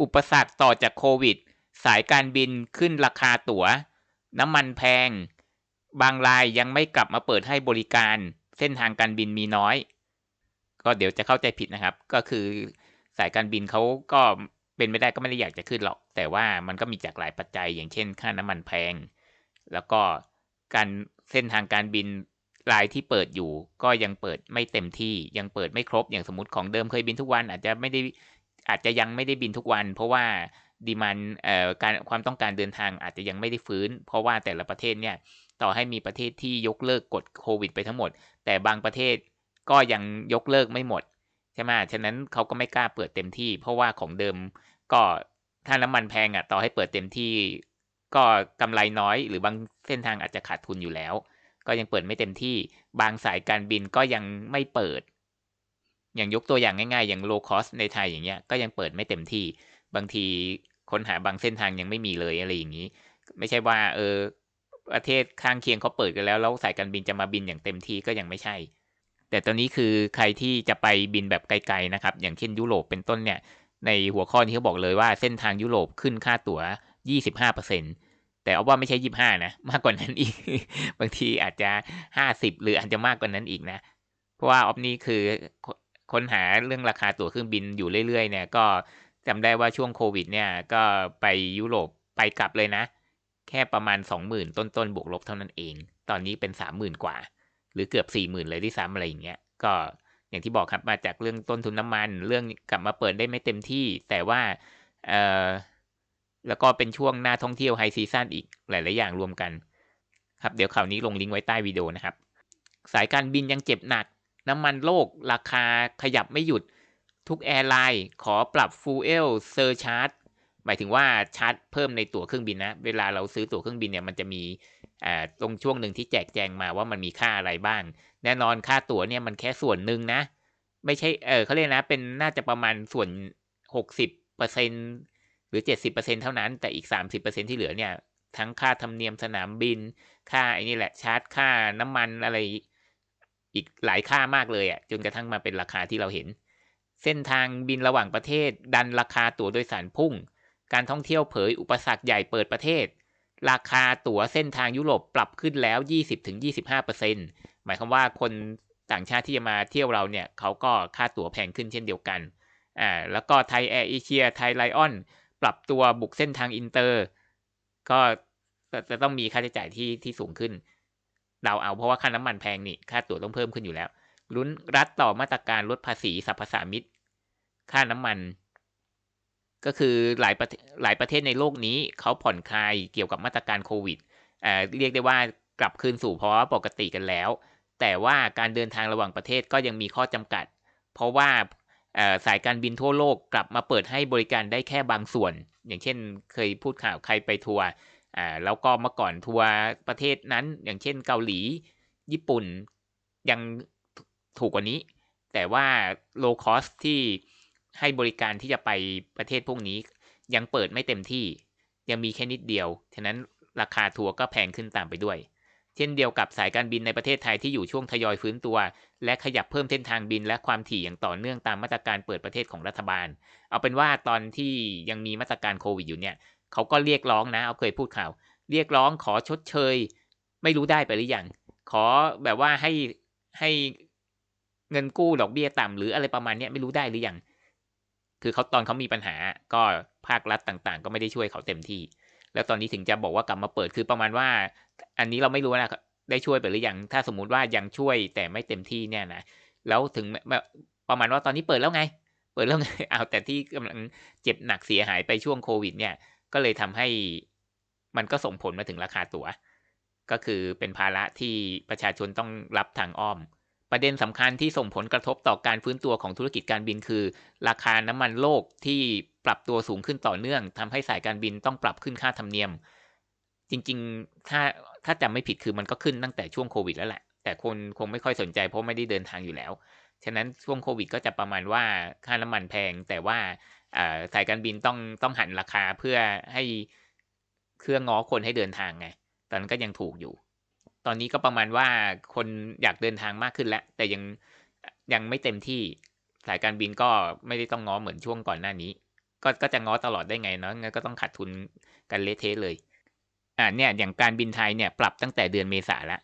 อุปสรรคต่อจากโควิด สายการบินขึ้นราคาตั๋ว น้ำมันแพง บางรายยังไม่กลับมาเปิดให้บริการ เส้นทางการบินมีน้อย ก็เดี๋ยวจะเข้าใจผิดนะครับ ก็คือสายการบินเขาก็เป็นไม่ได้ก็ไม่ได้อยากจะขึ้นหรอก แต่ว่ามันก็มีจากหลายปัจจัย อย่างเช่น ค่าน้ำมันแพง แล้วก็การเส้นทางการบินรายที่เปิดอยู่ก็ยังเปิดไม่เต็มที่ยังเปิดไม่ครบอย่างสมมติของเดิมเคยบินทุกวันอาจจะไม่ได้ อาจจะยังไม่ได้บินทุกวัน เพราะว่าดีมันเอ่อการความต้องการเดินทางอาจจะยังไม่ได้ฟื้น เพราะว่าแต่ละประเทศเนี่ยต่อให้มีประเทศที่ยกเลิกกฎโควิด ไปทั้งหมด แต่บางประเทศก็ยังยกเลิกไม่หมดใช่ไหมฉะนั้นเขาก็ไม่กล้าเปิดเต็มที่ เพราะว่าของเดิมก็ถ้าน้ำมันแพงอะต่อให้เปิดเต็มที่ ก็กำไรน้อย หรือบางเส้นทางอาจจะขาดทุนอยู่แล้ว ก็ยังเปิดไม่เต็มที่ บางสายการบินก็ยังไม่เปิด อย่างยกตัวอย่างง่ายๆ อย่างโลคอสในไทยอย่างเงี้ยก็ยังเปิดไม่เต็มที่ บางทีค้นหาบางเส้นทางยังไม่มีเลยอะไรอย่างนี้ ไม่ใช่ว่าเออประเทศข้างเคียงเขาเปิดกันแล้วแล้วสายการบินจะมาบินอย่างเต็มที่ก็ยังไม่ใช่ แต่ตอนนี้คือใครที่จะไปบินแบบไกลๆนะครับ อย่างเช่นยุโรปเป็นต้นเนี่ย ในหัวข้อนี้เขาบอกเลยว่าเส้นทางยุโรปขึ้นค่าตั๋ว 25%แต่เอาว่าไม่ใช่ 25 นะ มากกว่านั้นอีก บางทีอาจจะ 50 หรืออาจจะมากกว่านั้นอีกนะ เพราะว่าออฟนี้คือ ค้นหาเรื่องราคาตั๋วเครื่องบินอยู่เรื่อยๆ เนี่ย ก็จำได้ว่าช่วงโควิด เนี่ย ก็ไปยุโรปไปกลับเลยนะ แค่ประมาณ 20,000 ต้นๆบวกลบเท่านั้นเอง ตอนนี้เป็น 30,000 กว่า หรือเกือบ 40,000 เลยที่ซ้ำอะไรอย่างเงี้ยก็อย่างที่บอกครับมาจากเรื่องต้นทุนน้ำมัน เรื่องกลับมาเปิดได้ไม่เต็มที่ แต่ว่าเออแล้วก็เป็นช่วงหน้าท่องเที่ยวไฮซีซั่นอีกหลาย ๆ อย่างรวมกัน ครับเดี๋ยวข่าวนี้ลงลิงก์ไว้ใต้วิดีโอนะครับ สายการบินยังเจ็บหนัก น้ำมันโลกราคาขยับไม่หยุด ทุกแอร์ไลน์ขอปรับฟูเอลเซอร์ชาร์จหมายถึงว่าชาร์จเพิ่มในตั๋วเครื่องบินนะ เวลาเราซื้อตั๋วเครื่องบินเนี่ยมันจะมีตรงช่วงหนึ่งที่แจกแจงมาว่ามันมีค่าอะไรบ้าง แน่นอนค่าตั๋วเนี่ยมันแค่ส่วนหนึ่งนะ ไม่ใช่เออเขาเรียกนะเป็นน่าจะประมาณส่วนหกสิบเปอร์เซ็นหรือเจ็ดสิบเปอร์เซ็นเท่านั้น แต่อีกสามสิบเปอร์เซ็นที่เหลือเนี่ยทั้งค่าธรรมเนียมสนามบิน ค่าไอ้นี่แหละชาร์จค่าน้ำมันอะไร อีกหลายค่ามากเลยอะ่ะจนกระทั่งมาเป็นราคาที่เราเห็น เส้นทางบินระหว่างประเทศ ดันราคาตั๋วโดยสารพุ่ง การท่องเที่ยวเผยอุปสรรคใหญ่เปิดประเทศ ราคาตั๋วเส้นทางยุโรปปรับขึ้นแล้ว 20-25%หมายความว่าคนต่างชาติที่จะมาเที่ยวเราเนี่ยเขาก็ค่าตั๋วแพงขึ้นเช่นเดียวกันอ่าแล้วก็ไทยแอร์เอเชียไทยไลออนปรับตัวบุกเส้นทางอินเตอร์ ก็จะต้องมีค่าใช้จ่ายที่ที่สูงขึ้น เราเอาเพราะว่าค่าน้ำมันแพงนี่ค่าตั๋วต้องเพิ่มขึ้นอยู่แล้วลุ้นรัฐต่อมาตรการลดภาษีสรรพสามิตค่าน้ำมัน ก็คือหลายประหลายประเทศในโลกนี้เขาผ่อนคลายเกี่ยวกับมาตรการโควิดอ่าเรียกได้ว่ากลับคืนสู่ภาวะปกติกันแล้ว แต่ว่าการเดินทางระหว่างประเทศก็ยังมีข้อจำกัด เพราะว่าสายการบินทั่วโลกกลับมาเปิดให้บริการได้แค่บางส่วน อย่างเช่นเคยพูดข่าวใครไปทัวร์ อ่าแล้วก็เมื่อก่อนทัวร์ประเทศนั้น อย่างเช่นเกาหลี ญี่ปุ่นยังถูกกว่านี้ แต่ว่าโลคอสที่ให้บริการที่จะไปประเทศพวกนี้ ยังเปิดไม่เต็มที่ ยังมีแค่นิดเดียว ฉะนั้นราคาทัวร์ก็แพงขึ้นตามไปด้วย เช่นเดียวกับสายการบินในประเทศไทยที่อยู่ช่วงทยอยฟื้นตัว และขยับเพิ่มเส้นทางบินและความถี่อย่างต่อเนื่องตามมาตรการเปิดประเทศของรัฐบาล เอาเป็นว่าตอนที่ยังมีมาตรการโควิดอยู่เนี่ย เขาก็เรียกร้องนะเอาเคยพูดข่าว เรียกร้องขอชดเชย ไม่รู้ได้ไปหรือยังขอแบบว่าให้ให้เงินกู้ดอกเบี้ยต่ำหรืออะไรประมาณนี้ไม่รู้ได้หรือยังคือเขาตอนเขามีปัญหาก็ภาครัฐต่างๆ ก็ไม่ได้ช่วยเขาเต็มที่ แล้วตอนนี้ถึงจะบอกว่ากลับมาเปิดคือประมาณว่า อันนี้เราไม่รู้นะได้ช่วยไปหรือยังถ้าสมมุติว่ายังช่วยแต่ไม่เต็มที่เนี่ยนะแล้วถึงประมาณว่าตอนนี้เปิดแล้วไง เปิดแล้วไงเอาแต่ที่กำลังเจ็บหนักเสียหายไปช่วงโควิดเนี่ย ก็เลยทำให้มันก็ส่งผลมาถึงราคาตัว๋ว ก็คือเป็นภาระที่ประชาชนต้องรับทางอ้อม ประเด็นสำคัญที่ส่งผลกระทบต่อการฟื้นตัวของธุรกิจการบินคือ ราคาน้ำมันโลกที่ปรับตัวสูงขึ้นต่อเนื่องทำให้สายการบินต้องปรับขึ้นค่าธรรมเนียม จริงๆ ถ้าถ้าจำไม่ผิดคือมันก็ขึ้นตั้งแต่ช่วงโควิดแล้วแหละ แต่คนคงไม่ค่อยสนใจเพราะไม่ได้เดินทางอยู่แล้ว ฉะนั้นช่วงโควิดก็จะประมาณว่าค่าน้ำมันแพงแต่ว่า สายการบินต้องต้องหันราคาเพื่อให้เครื่องง้อคนให้เดินทางไง ตอนนั้นก็ยังถูกอยู่ ตอนนี้ก็ประมาณว่าคนอยากเดินทางมากขึ้นแล้ว แต่ยังยังไม่เต็มที่สายการบินก็ไม่ได้ต้องง้อเหมือนช่วงก่อนหน้านี้ ก็ก็จะง้อตลอดได้ไงเนาะงั้นก็ต้องขาดทุนกันเละเทะเลย อ่าเนี่ยอย่างการบินไทยเนี่ยปรับตั้งแต่เดือนเมษาละ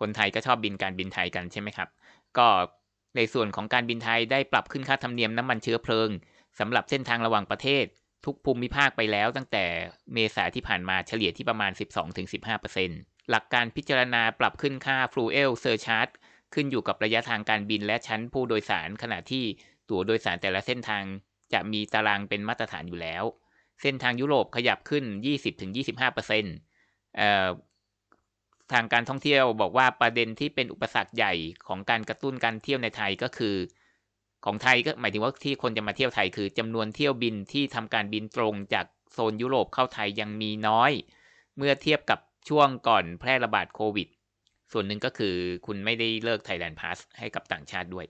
คนไทยก็ชอบบินการบินไทยกันใช่ไหมครับ ก็ในส่วนของการบินไทยได้ปรับขึ้นค่าธรรมเนียมน้ำมันเชื้อเพลิง สำหรับเส้นทางระหว่างประเทศ ทุกภูมิภาคไปแล้วตั้งแต่เมษาที่ผ่านมาเฉลี่ยที่ประมาณ 12-15%หลักการพิจารณาปรับขึ้นค่า Fuel Surcharge ขึ้นอยู่กับระยะทางการบินและชั้นผู้โดยสารขณะที่ตั๋วโดยสารแต่ละเส้นทางจะมีตารางเป็นมาตรฐานอยู่แล้ว เส้นทางยุโรปขยับขึ้น 20-25%ทางการท่องเที่ยวบอกว่าประเด็นที่เป็นอุปสรรคใหญ่ของการกระตุ้นการเที่ยวในไทยก็คือ ของไทยก็หมายถึงว่าที่คนจะมาเที่ยวไทยคือจำนวนเที่ยวบินที่ทำการบินตรงจากโซนยุโรปเข้าไทยยังมีน้อย เมื่อเทียบกับช่วงก่อนแพร่ระบาดโควิด ส่วนหนึ่งก็คือคุณไม่ได้เลิก Thailand Pass ให้กับต่างชาติด้วย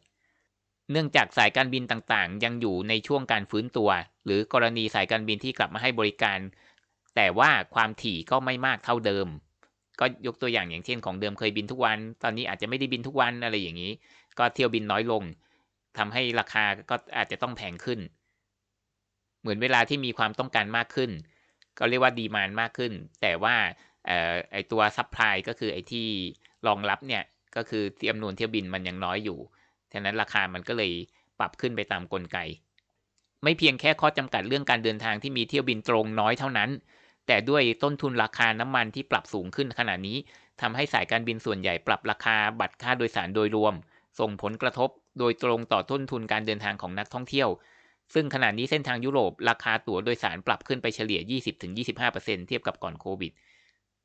เนื่องจากสายการบินต่างๆ ยังอยู่ในช่วงการฟื้นตัว หรือกรณีสายการบินที่กลับมาให้บริการ แต่ว่าความถี่ก็ไม่มากเท่าเดิม ก็ยกตัวอย่างอย่างเช่นของเดิมเคยบินทุกวัน ตอนนี้อาจจะไม่ได้บินทุกวันอะไรอย่างนี้ ก็เที่ยวบินน้อยลง ทำให้ราคาก็อาจจะต้องแพงขึ้น เหมือนเวลาที่มีความต้องการมากขึ้น ก็เรียกว่าดีมานมากขึ้น แต่ว่าไอตัวซัพพลายก็คือไอที่รองรับเนี่ยก็คือจำนวนเที่ยวบินมันยังน้อยอยู่ ฉะนั้นราคามันก็เลยปรับขึ้นไปตามกลไก ไม่เพียงแค่ข้อจำกัดเรื่องการเดินทางที่มีเที่ยวบินตรงน้อยเท่านั้น แต่ด้วยต้นทุนราคาน้ำมันที่ปรับสูงขึ้นขณะนี้ทำให้สายการบินส่วนใหญ่ปรับราคาบัตรค่าโดยสารโดยรวม ส่งผลกระทบ โดยตรงต่อต้นทุนการเดินทางของนักท่องเที่ยว ซึ่งขณะนี้เส้นทางยุโรปราคาตั๋วโดยสารปรับขึ้นไปเฉลี่ย 20-25%เทียบกับก่อนโควิด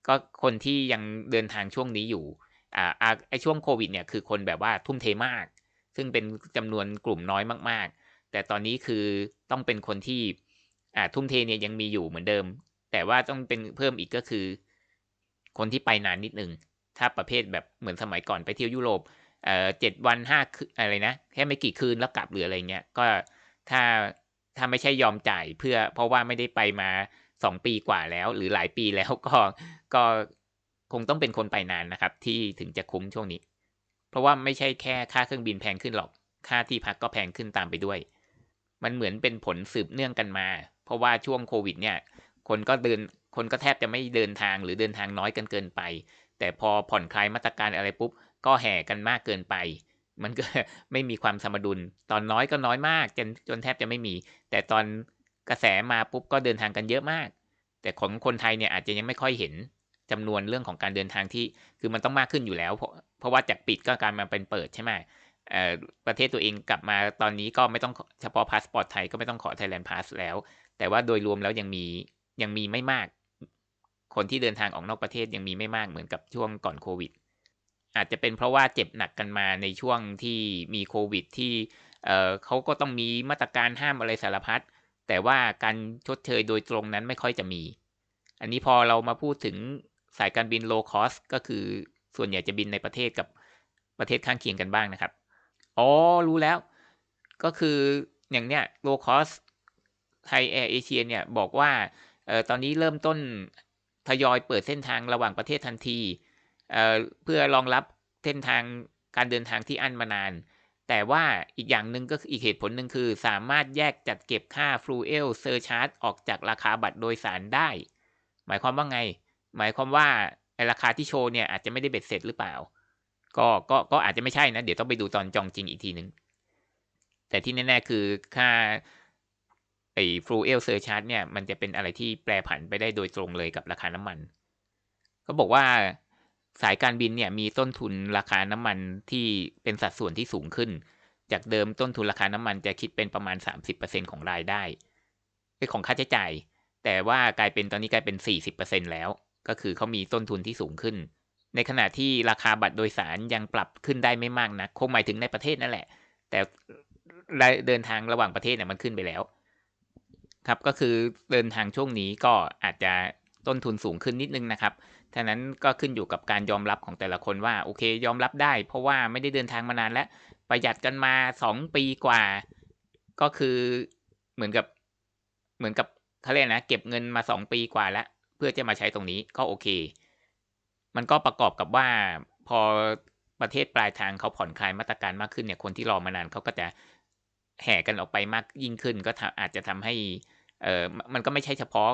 ก็คนที่ยังเดินทางช่วงนี้อยู่ อ่าไอช่วงโควิดเนี่ยคือคนแบบว่าทุ่มเทมาก ซึ่งเป็นจำนวนกลุ่มน้อยมาก ๆ แต่ตอนนี้คือต้องเป็นคนที่อ่าทุ่มเทเนี่ยยังมีอยู่เหมือนเดิม แต่ว่าต้องเป็นเพิ่มอีกก็คือ คนที่ไปนานนิดนึงถ้าประเภทแบบเหมือนสมัยก่อนไปเที่ยวยุโรป เอ่อเจ็ดวันห้าคืนอะไรนะแค่ไม่กี่คืนแล้วกลับหรืออะไรเงี้ยก็ถ้าถ้าไม่ใช่ยอมจ่ายเพื่อเพราะว่าไม่ได้ไปมาสองปีกว่าแล้ว หรือหลายปีแล้วก็ก็คงต้องเป็นคนไปนานนะครับ ที่ถึงจะคุ้มช่วงนี้ เพราะว่าไม่ใช่แค่ค่าเครื่องบินแพงขึ้นหรอกค่าที่พักก็แพงขึ้นตามไปด้วย มันเหมือนเป็นผลสืบเนื่องกันมา เพราะว่าช่วงโควิด เนี่ย คนก็เดินคนก็แทบจะไม่เดินทางหรือเดินทางน้อยกันเกินไป แต่พอผ่อนคลายมาตรการอะไรปุ๊บ ก็แห่กันมากเกินไป มันก็ไม่มีความสมดุล ตอนน้อยก็น้อยมาก จนจนแทบจะไม่มี แต่ตอนกระแสมาปุ๊บก็เดินทางกันเยอะมาก แต่ของคนไทยเนี่ยอาจจะยังไม่ค่อยเห็นจำนวนเรื่องของการเดินทางที่คือมันต้องมากขึ้นอยู่แล้ว เพราะเพราะว่าจากปิดก็การมาเป็นเปิดใช่ไหมประเทศตัวเองกลับมาตอนนี้ก็ไม่ต้องเฉพาะพาสปอร์ตไทยก็ไม่ต้องขอ Thailand Pass แล้ว แต่ว่าโดยรวมแล้วยังมียังมีไม่มาก คนที่เดินทางออกนอกประเทศยังมีไม่มากเหมือนกับช่วงก่อนโควิด อาจจะเป็นเพราะว่าเจ็บหนักกันมาในช่วงที่มีโควิดที่เเขาก็ต้องมีมาตรการห้ามอะไรสารพัดแต่ว่าการชดเชยโดยตรงนั้นไม่ค่อยจะมี อันนี้พอเรามาพูดถึงสายการบินโลคอสก็คือส่วนใหญ่จะบินในประเทศกับประเทศข้างเคียงกันบ้างนะครับ อ๋อ รู้แล้ว ก็คืออย่างเนี้ยโลคอสไทยแอร์เอเชียเนี่ยบอกว่าออตอนนี้เริ่มต้นทยอยเปิดเส้นทางระหว่างประเทศทันที เพื่อรองรับเส้นทางการเดินทางที่อั้นมานาน แต่ว่าอีกอย่างหนึ่งก็อีกเหตุผลหนึ่งคือ สามารถแยกจัดเก็บค่า Fuel Surcharge ออกจากราคาบัตรโดยสารได้ หมายความว่าไง หมายความว่าไอราคาที่โชว์เนี่ยอาจจะไม่ได้เบ็ดเสร็จหรือเปล่า ก็ก็ก็อาจจะไม่ใช่นะ เดี๋ยวต้องไปดูตอนจองจริงอีกทีหนึ่งแต่ที่แน่ๆคือค่าไอ้ Fuel Surcharge เนี่ยมันจะเป็นอะไรที่แปรผันไปได้โดยตรงเลยกับราคาน้ำมัน ก็บอกว่า สายการบินเนี่ยมีต้นทุนราคาน้ำมันที่เป็นสัดส่วนที่สูงขึ้น จากเดิมต้นทุนราคาน้ำมันจะคิดเป็นประมาณ 30%ของรายได้เป็นของค่าใช้จ่าย แต่ว่ากลายเป็นตอนนี้กลายเป็น 40%แล้ว ก็คือเขามีต้นทุนที่สูงขึ้น ในขณะที่ราคาบัตรโดยสารยังปรับขึ้นได้ไม่มากนะคงหมายถึงในประเทศนั่นแหละ แต่เดินทางระหว่างประเทศเนี่ยมันขึ้นไปแล้ว ครับก็คือเดินทางช่วงนี้ก็อาจจะ ต้นทุนสูงขึ้นนิดนึงนะครับท่านั้นก็ขึ้นอยู่กับการยอมรับของแต่ละคนว่าโอเค ยอมรับได้ เพราะว่าไม่ได้เดินทางมานานแล้วประหยัดกันมาสองปีกว่า ก็คือเหมือนกับเหมือนกับเขาเรียกนะเก็บเงินมาสองปีกว่าแล้ว เพื่อจะมาใช้ตรงนี้ก็โอเค มันก็ประกอบกับว่าพอประเทศปลายทางเขาผ่อนคลายมาตรการมากขึ้นเนี่ยคนที่รอมานานเขาก็จะแห่กันออกไปมากยิ่งขึ้น ก็อาจจะทำให้เออมันก็ไม่ใช่เฉพาะ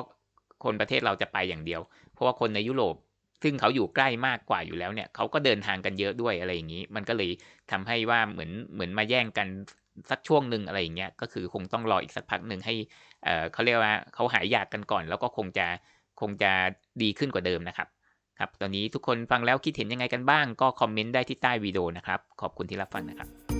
คนประเทศเราจะไปอย่างเดียว เพราะว่าคนในยุโรปซึ่งเขาอยู่ใกล้มากกว่าอยู่แล้วเนี่ยเขาก็เดินทางกันเยอะด้วยอะไรอย่างนี้ มันก็เลยทำให้ว่าเหมือนเหมือนมาแย่งกันสักช่วงหนึ่งอะไรอย่างเงี้ยก็คือคงต้องรออีกสักพักหนึ่งให้เออเขาเรียกว่าเขาหายอยากกันก่อน แล้วก็คงจะคงจะดีขึ้นกว่าเดิมนะครับครับ ตอนนี้ทุกคนฟังแล้วคิดเห็นยังไงกันบ้าง ก็คอมเมนต์ได้ที่ใต้วิดีโอนะครับ ขอบคุณที่รับฟังนะครับ